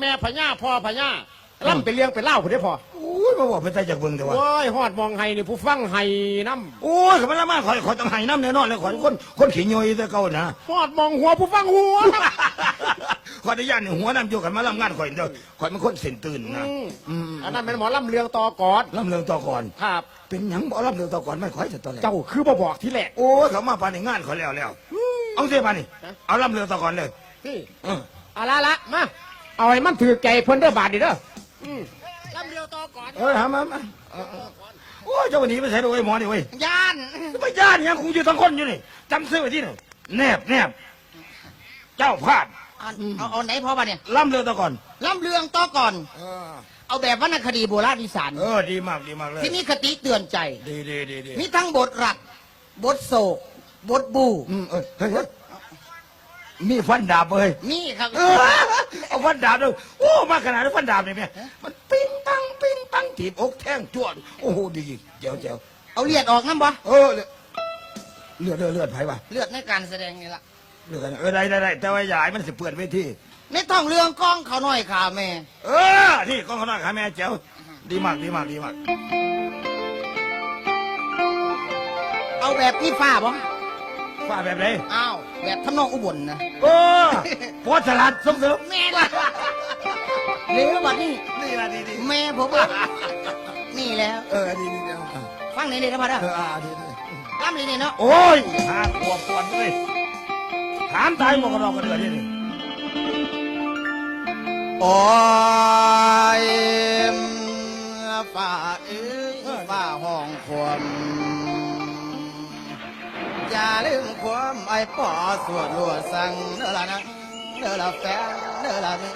แม่พญาพ่อพญาล่ำไปเลี้ยงไปเล่าคุณได้พอโอ้ยมาบอกเป็นใจจากเบิ่งแต่ว่าโอ้ยฮอดมองไห้นี่ผู้ฟังไห้น้โอ้ยขมันละมาขอยขอยต้องให้น้ำแน่นอนเลยขอยคนคนขี้ย่อยแต่เก่านะำฮอดมองหัวผู้ฟังหัวขออนุญาตนี่หัวน้ำโยกันมาลำงานข่อยเด้อข่อยเป็นคนเส้นตื่นนะอืมอืมอันนั้นเป็นหมอล่ำเลืองต่อกอดลำเรืองต่อก่อนครับเป็นหยังบ่ลำเรืองต่อก่อนไม่ข่อยจะตอนแรกเจ้าคือบ่บอกที่แรกโอ้ยเขามาปานในงานข่อยแล้วแล้วเอาเสียปานนี่ฮะเอาลำเรืองต่อก่อนเลยนี่เออเอาละละมา เอาให้มันถือใจเพิ่นเด้อบาทนี่เด้ออืมล่ำเลืองต่อกอดเออหามามาเออเออโอ้ยเจ้าวันนี้ไปใส่ด้วยหมอนี่เว้ยย่านไม่ย่านยังคงอยู่ทั้งคนอยู่นี่จำซื้อไว้ที่นี่แนบแนบเจ้าพลาดอันเอาเอาไหนพ่อปะเนี่ยลำเรืองต่อก่อนล่ำเรืองต่อก่อน เออเอาแบบวรรณคดีโบราณอีสานเออดีมากดีมากเลยที่มีคติเตือนใจ ดีดีดีดีมีทั้งบทรัก บทโศก บทบู อืมเออเฮ้ยเฮ้ย มีฟันดาบเลยนี่ครับเออเอาฟันดาบเลยโอ้มาขนาดนั้นฟันดาบเลยแม่มันปิ้งปังปิ้งปังถีบอกแท่งจวดโอ้โหดีเจ๋วเจ๋วเอาเลือดออกน้ำบ่เออเลือดเลือดเลือดเลือดไผวะเลือดในการแสดงนี่ละเลือดเออได้ได้ได้แต่ว่าอย่าให้มันสิเปื่อนเวทีในท้องเรื่องกล้องเขาน้อยข่าแม่ เออนี่กองขนาดขาแม่เจ๋วดีมากดีมากดีมาก เอาแบบพี่ฟ้าบ่ว่าแบบไหนอ้าว แบบทำนองอุบลนะเออโพสต์สลัดส่งเสริมแม่ละเรือบัดนี้นี่ละดีดีแม่ผมอะนี่แล้ว เออดีดีเออฟังไหนเลยนะพ่อเด้อเอออ่าดีดีล่ำเลยเนี่ยเนาะโอ้ยหาขวบปวดเลยถามตายหมดกระดอกกระเดือดนี่โอ้ยฝ่าเอ้ยฝ่าห้องความ อย่าลืมความไอ้ป่อสวดรัวสั่งเด้อละนะเด้อละแฟนเด้อละนี่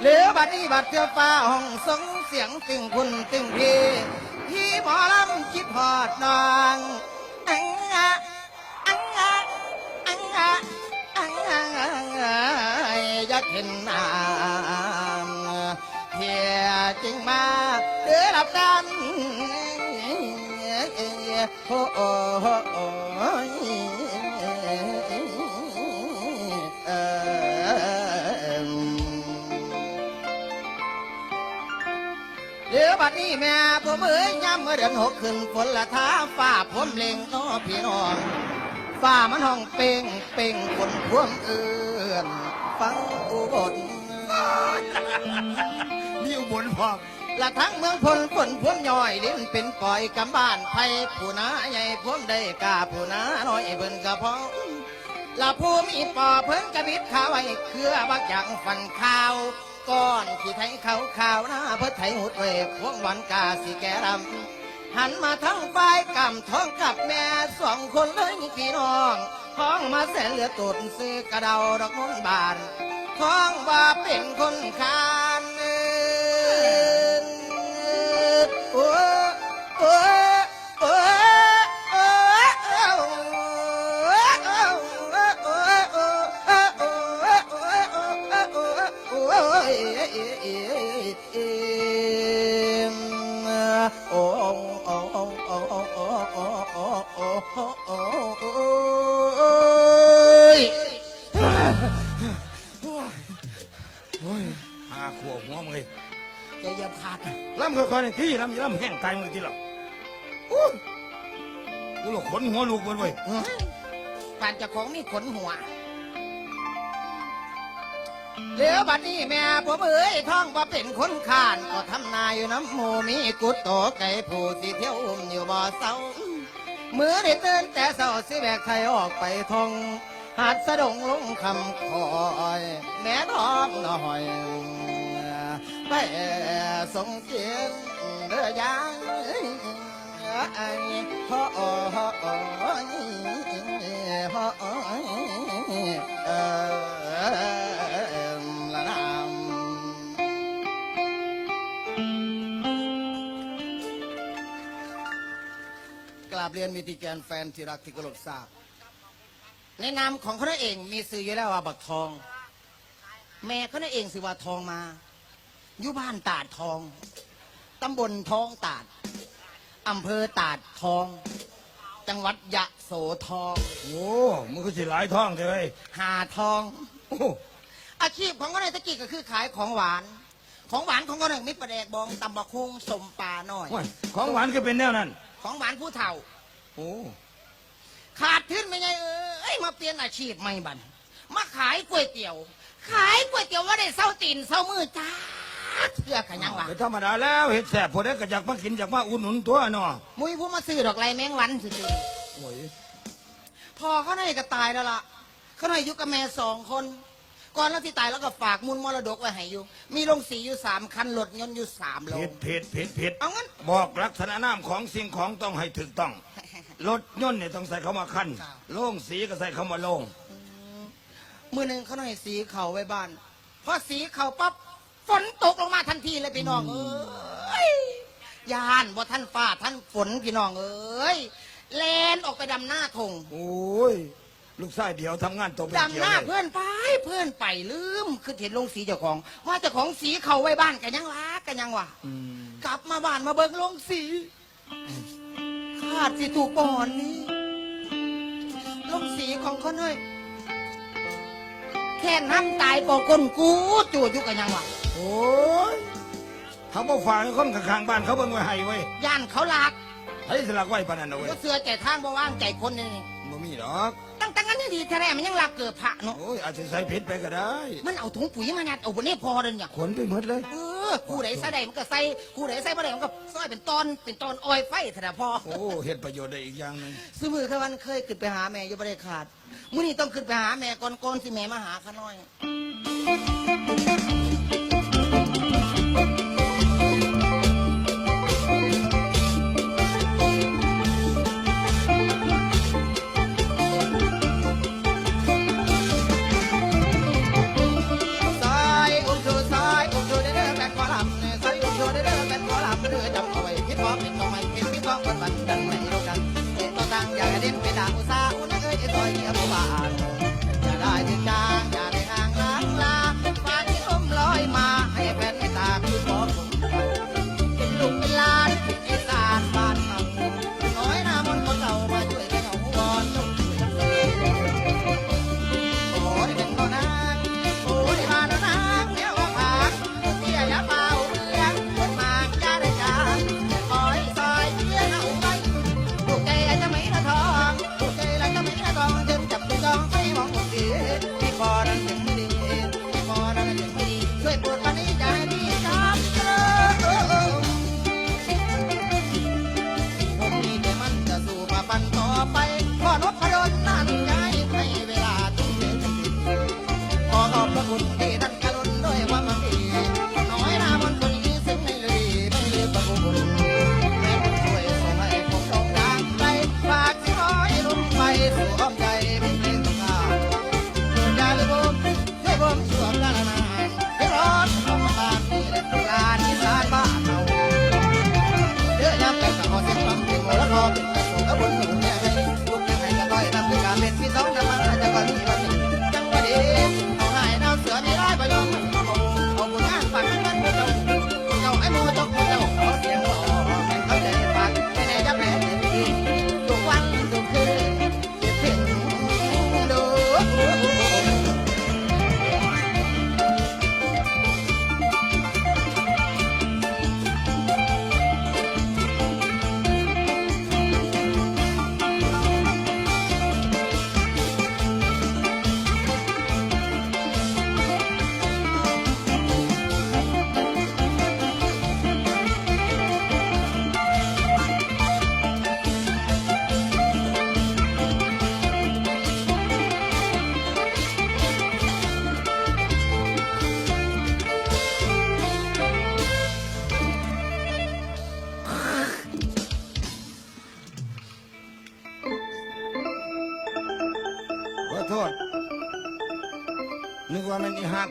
เหลือบัดนี้บัดเทือฟ้าห้องสงเสียงตึงคุณตึงพีพี่หมอลำคิดหอดนางอังอะอังอะอังอะอังอะอยากเห็นหน้าเพียจริงมาเดือหลับดัน โอ้โอ้โอ้เดี๋ยวบัดนี้แม่ผมเอ้ยย้ำเมื่อเดือนหกขึ้นฝนละท้าฟ้าผมเล็งน้อพี่น้องฟ้ามันห้องเป่งเป่งฝนพ่วมเอื่อนฟังอุบล มีอุบลพร้อม ละทั้งเมืองพลฝนพวมย่อยลิ้นเป็นปล่อยกำบ้านไผ่ผู้นาใหญ่พวมได้กาผู้นาน้อยเบิ่นกระพองละผู้มีปอเพิ่นกระบิดขาวไว้เครือบักอย่างฟันข้าวก้อนที่ไทยเขาขาวหน้าเพื่อไทยหุดเวกพวงวันกาสีแกรำหันมาทั้งฝ่ายกำท้องกับแม่สองคนเลยพี่น้องท้องมาแสนเหลือตุดซื้อกระเดาดอกมนบานท้องว่าเป็นคนคา ยโอ้ยหาขวบหัวมึงเลยอย่าอย่าพลาดนะล่ำค่อยๆนี่ที่ล่ำล่ำแห้งตายมึงที่หรอกโอ้ยกูหลอกขนหัวลูกมันเว้ยปานเจะของมีขนหัวเหลือบัดนี้แม่ผมเอ้ยท้องบ่เป็นคนขาน ก็ทำนายอยู่น้ำหมูมีกุดโตไก่ผู้สิเที่ยวอุ้มอยู่บ่อเศร้า มือได้ตื่นแต่เศร้าสิแบกไทยออกไปทงหาดสะดงลงคำคอย แม่น้องหน่อยไปส่งเสียงเรือยังไอ้พ่อพ่อเออ บเรียนมิติแกนแฟนที่รักที่เคารพทราบในนามของเขาเองมีสื่ออยู่แล้วว่าบักทอง แม่เขาเองสิว่าทองมาอยู่บ้านตาดทองตำบลทองตาดอำเภอตาดทอง จังหวัดยะโสธรโอ้มึงก็สิหลายท้องเลยหาทอง โอ้อาชีพของเขาในตะกี้ก็คือขายของหวาน ของหวานของเขาเนี่ยมีปลาแดกบองตำบักฮงสมปลาหน่อยโอ้ยของหวานก็เป็นแนวนั้น ของหวานผู้เฒ่า โอ้ขาดทุนไม่ไงเอ้ยมาเปลี่ยนอาชีพใหม่บันมาขายก๋วยเตี๋ยว ขายก๋วยเตี๋ยวว่าได้เศร้าตีนเศร้ามือจ้าเพื่อกันยังวะเป็นธรรมดาแล้วเห็ดแสบพอได้ก็อยากมากินอยากมาอุ่นหนุนตัวเนาะมุ้ยผู้มาซื้อดอกไรแมงวันสิโอ้ยพอเขาในก็ตายแล้วล่ะเขาในอยู่กับแม่สองคน ก่อนแล้วที่ตายแล้วก็ฝากมูลมรดกไว้ให้อยู่ มีโรงสีอยู่สามคันรถยนต์อยู่สามโลผิดผิดผิดผิดเอางั้นบอกลักษณะนามของสิ่งของต้องให้ถูกต้อง รถยนต์เนี่ยต้องใส่เข้ามาคันครับ โล่งสีก็ใส่เข้ามาโล่งมือหนึ่งเขาหน่อยสีเขาไว้บ้านพอสีเขาปั๊บฝนตกลงมาทันทีเลยพี่น้องเอ้ยยานว่าท่านฟ้าท่านฝนพี่น้องเอ้ยแลนออกไปดำหน้าทงโอ้ยลูกชายเดียวทำงานตกเป็นดำเกี่หยวน้าเลยเพื่อนไปเพื่อนไปลืมคือเห็นลงสีเจ้าของว่าเจ้าของสีเขาไว้บ้านกันยังวะกันยังวะอืมกลับมาบ้านมาเบิ่งลงสีขาดสิถูกปอนนี่ลงสีของเขาหน่อยแค่น้ำตายปอกคนกูจูดอยู่กันยังวะโอ้ยเขาบอกฝากให้คนข้างๆบ้านเขาเบิ่งไว้ให้ไว้ยย่านเขาลักให้สลักไว้ปานนั้นเอาไว้ยก็เสือใจทางบ่ว่างใจคนนี่บ่มีดอกตั้งแต่งั้นยังดีแท้ๆมันยังลักเกิดพระเนาะโอ้ยอาจจะใส่ผิดไปก็ได้ มันเอาถุงปุ๋ยมายัดเอาบนนี้พอเดินอย่างขนไปหมดเลย เออ กูไหนใส่ได้มันก็ใส่กูไหนใส่บ่ได้มันก็ซอยเป็นตอนเป็นตอนอ้อยไฟเถอะนะพอโอ้เฮ็ดประโยชน์ได้อีกอย่างหนึงซื้อมือเคยวันเคยขึ้นไปหาแม่อยู่บ่ได้ขาดมื้อนี้ต้องขึ้นไปหาแม่ก่อนก่อนสิแม่มาหาข้าน้อย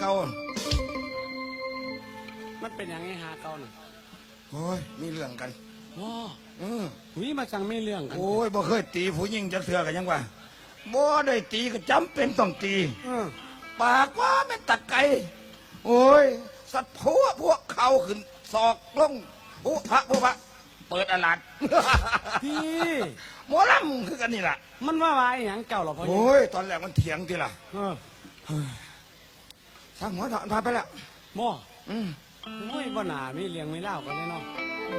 เก่ามันเป็นอย่างไงหาเก่าน่ะโอ้ยมีเรื่องกันว้าเออหุยมาจังไม่เรื่องกันโอ้ยบ่เคยตีผู้หญิงจะเถื่อกันยังว่าบ่ได้ตีก็จำเป็นต้องตีเออปากว่าไม่นตะไกโอ้ย สัตว์พวกพวกเขาขึ้นศอกลงพวกพระพวกพระเปิดอลัดพี่หมอลำคือกันนี่ล่ะ มันว่าว่าอหย่างเจ้าเหรอพ่อโอ้ย ตอนแรกมันเถียงทีล่ะ เออ ช่างหัวถอนพาไปแล้วบ่อืมโอ้ยบ่หนามีเลี้ยงไม่เล่ากันแน่นอน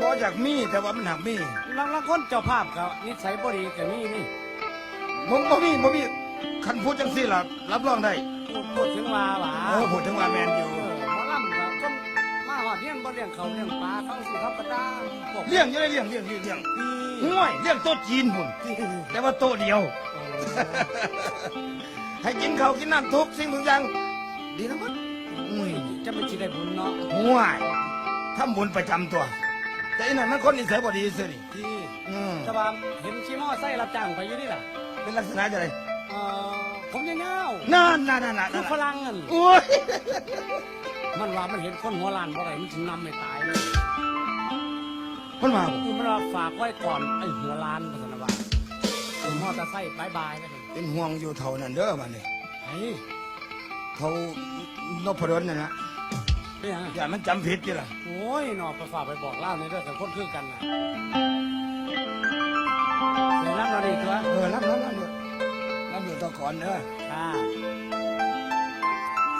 บ่อยากมีแต่ว่ามันหักมีลังลังคนเจ้าภาพก็นิสัยบ่ดีก็มีนี่มึงบ่มีบ่มีคันพูดจังซี่ล่ะรับรองได้พูดพูดถึงว่าหวาเออพูดถึงว่าแมนอยู่เออหมอลำก็คนมาหอดเลี้ยงบ่เลี้ยงเขาเลี้ยงปลาเขาสิครับกระด้างพวกเลี้ยงอยู่ได้เลี้ยงเลี้ยงเลี้ยงเลี้ยงพี่ห่วยเลี้ยงโต๊ะจีนพุ่นพี่แต่ว่าโต๊ะเดียว ให้กินข้าวกินน้ำทุกสิ่งทุกอย่าง ดีนะมั้งโอ้ยจะไม่ชิได้บุญเนาะห่วยทำบุญประจำตัว แต่อีนั่นมันคนนิสัยบ่ดีซื่อนี่พี่อืมแต่ว่าเห็นชีมอไส้รับจ้างไปอยู่นี่ล่ะเป็นลักษณะจะไรเออผมยังเงานั่นนั่นนั่นนั่นคือฝรั่งนั่นโอ้ยมันว่ามันเห็นคนหัวล้านบ่ได้มันถึงนำไม่ตายเลยมันมาคือมันว่าฝากไว้ก่อนไอ้หัวล้านพัฒนาวาผมมอเตอร์ไซค์บายบายไปเลยเป็นห่วงอยู่เท่านั้นเด้อมันนี่ไอ้ เท่านพดลนั่นนะเป็นยังอย่ามันจำผิดจีล่ะโอ้ยหนอไปฝากไปบอกเล่าในเรื่องแต่คนคือกันนะเดี๋ยวรับเราดีตัวเออรับรับรับเลยรับอยู่ต่อก่อนเด้อค่ะ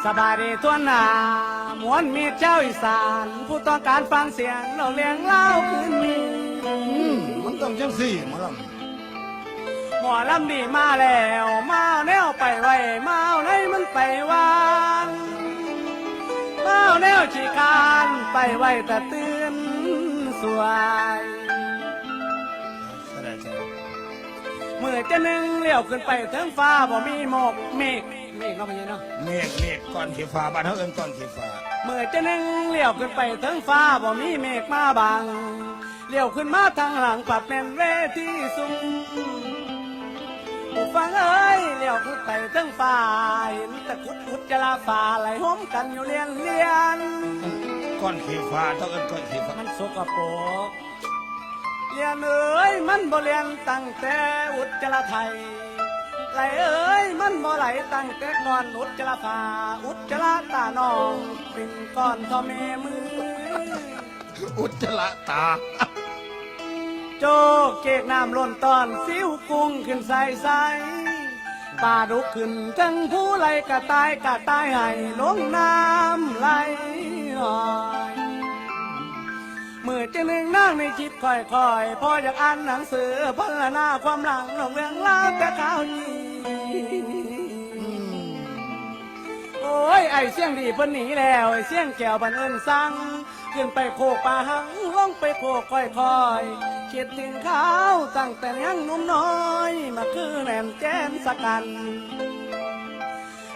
สบายดีตัวหนามวนมีเจ้าอีสาน ผู้ต้องการฟังเสียงเราเลี้ยงเล่าคืนนี้ อืมมันต้องจังสี่หมอลห มอลำดีมาแล้วมาเอาแนวไปไว้มาเอาไหนมันไปวางมาเอาแนวชีคานไปไว้แต่ตื่นสวยำแสดงแสดงมือจะหนึ่งเลี้ยวขึ้นไปถึงฟ้าบ่มีหมอกเมฆเมฆเนาะพี่เนาะเมฆเมฆก้อนขีฟ้าบ้านเขาเอิ้นก้อนขีฟ้ามือจะหนึ่งเลี้ยวขึ้นไปถึงฟ้าบ่มีเมฆมาบังเลี้ยวขึ้นมาทางหลังปรับเป็นเวทีสูง ผู้ฟังเอ้ยเลี้ยวขึ้นไปถึงฟ้าเห็นตะกุดกุดจะลาฟ้าไหลห้อมกันอยู่เลียนเลียน ก้อนขีฟ้าต้องเอิ้นก้อนขีฟ้ามันสกปรกเลียนเอ้ยมันบ่เลียนตั้งแต่อุจจาระไทยไหลเอ้ยมันบ่ไหลตั้งแต่ก่อนอุจจาระผาอุจจาระตาน้องเป็นก้อนทอแม่มืออุจจาระตา โจกเกกน้ำล้นตอนสิวกุ้งขึ้นใสใส่ปลาดุกขึ้นทั้งผู้ไหลกะตายกะตายให้ลงน้ำไหลออยมือจะหนึ่งนั่งในจิตค่อยๆพออยากอ่านหนังสือพัฒนาความหลังลงเรื่องลาวแต่ข่าวนี้โอ้ยไอเสียงดีเพิ่นหนีแล้วไอเสียงแก้วบันเอิญสั่งขึ้นไปโคกป่าหังลงไปโคกค่อยๆ คิดถึงเขาตั้งแต่ยังหนุ่มน้อย มาคือแหนมแจ้มสกัน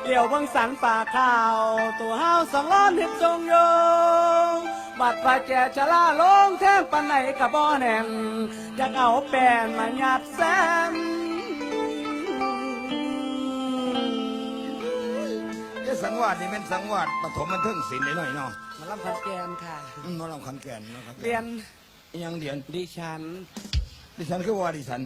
เลี้ยวเบิ่งสันป่าข้าว ตัวห้าวสองล้อนเห็ดทรงโยงบัดป่าแจชะลาลงแท่งปันไหนกะบ่อแน่นอยากเอาแป้นมาหยัดแซมเอ้สังวาสนี่เป็นสังวาสปฐมบันเทิงศิลป์หน่อยเนาะมาลำพันแกนค่ะอืมหมอลำขันแก่นเนาะครับ เรียนอิห ยังเดียนดิฉันดิฉันคือว่าดิฉัน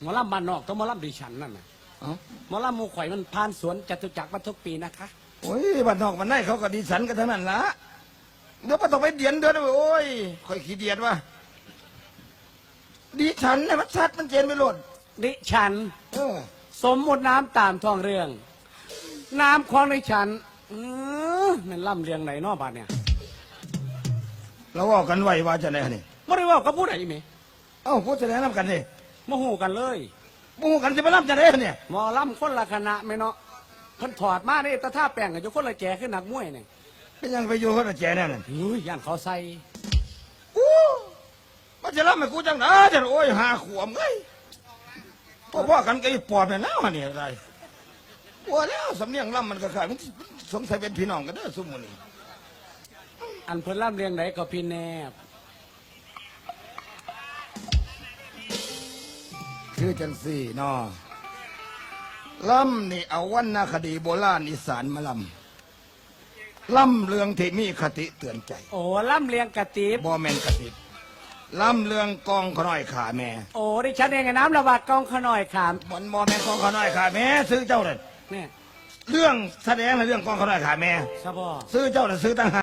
หมอลำบ้านนอกต้องหมอลำดิฉันนั่นน่ะเอ้าหมอลำหมูข่อยมันผ่านสวนจตุจักรมาทุกปีนะคะ โอ้ยบ้านนอกมันได้เขาก็ดิฉันกันทั้งนั้นละเดี๋ยวปต้องไปเดียนเดือนโอ้ยค่อยขี้เดียดว่ะดิฉันเนี่ยมันชัดมันเจนไปหลดดิฉัน เออสมมุติน้ำตามท้องเรื่อง น้ำของดิฉันเออมันล่ำเรียงไหนเนอกบ้านเนี่ย เราว่ากันไว้ว่าจะไหนนี่ ไม่ได้เว่ากับผู้ใดไหมเอ้าพูดจะแนะนำกันดิโมโหกันเลยปูกันจะไปรับจะได้เนี่ยหมอลำคนละคณะไหมเนาะเพิ่นถอดมาเนี่ยตะท่าแป้งกับอยู่คนละแจขึ้นหนักมวยเนี่ยเป็นยังไปอยู่เขาแต่แจแน่นั่นอุ้ยย่านเขาใส่อู้มันจะรับให้กูจังนะจะโอ้ยหาขวมเอ้ยพ่อพ่อกันกับไอ้ปอบเนี่ยนะมันเนี่ยอะไรว่าแล้วสำเนียงล่ำมันก็ขายมันสงสัยเป็นพี่น้องกันเด้อสมมุนี่อันเพิ่นล่ำเรียงไหนก็พี่แนบ คือจังสี่เนาะล่ำนี่เอาวันนาคดีโบราณอีสานมาล่ำล่ำเรื่องที่มีคติเตือนใจ โอ้ล่ำเรียงกระติบ บอแมนกติบล่ำเรื่องกองขน้อยขาแม่โอ้ดิฉันเองไงน้ำระบาดกองขน่อยขามบอนบอแมนกองขน้อยขาแม่ซื้อเจ้าเลยเนี่ยเรื่องแสดงในเรื่องกองขน้อยขาแม่ สะบอ ซื้อเจ้าน่ะซื้อตั้งหาก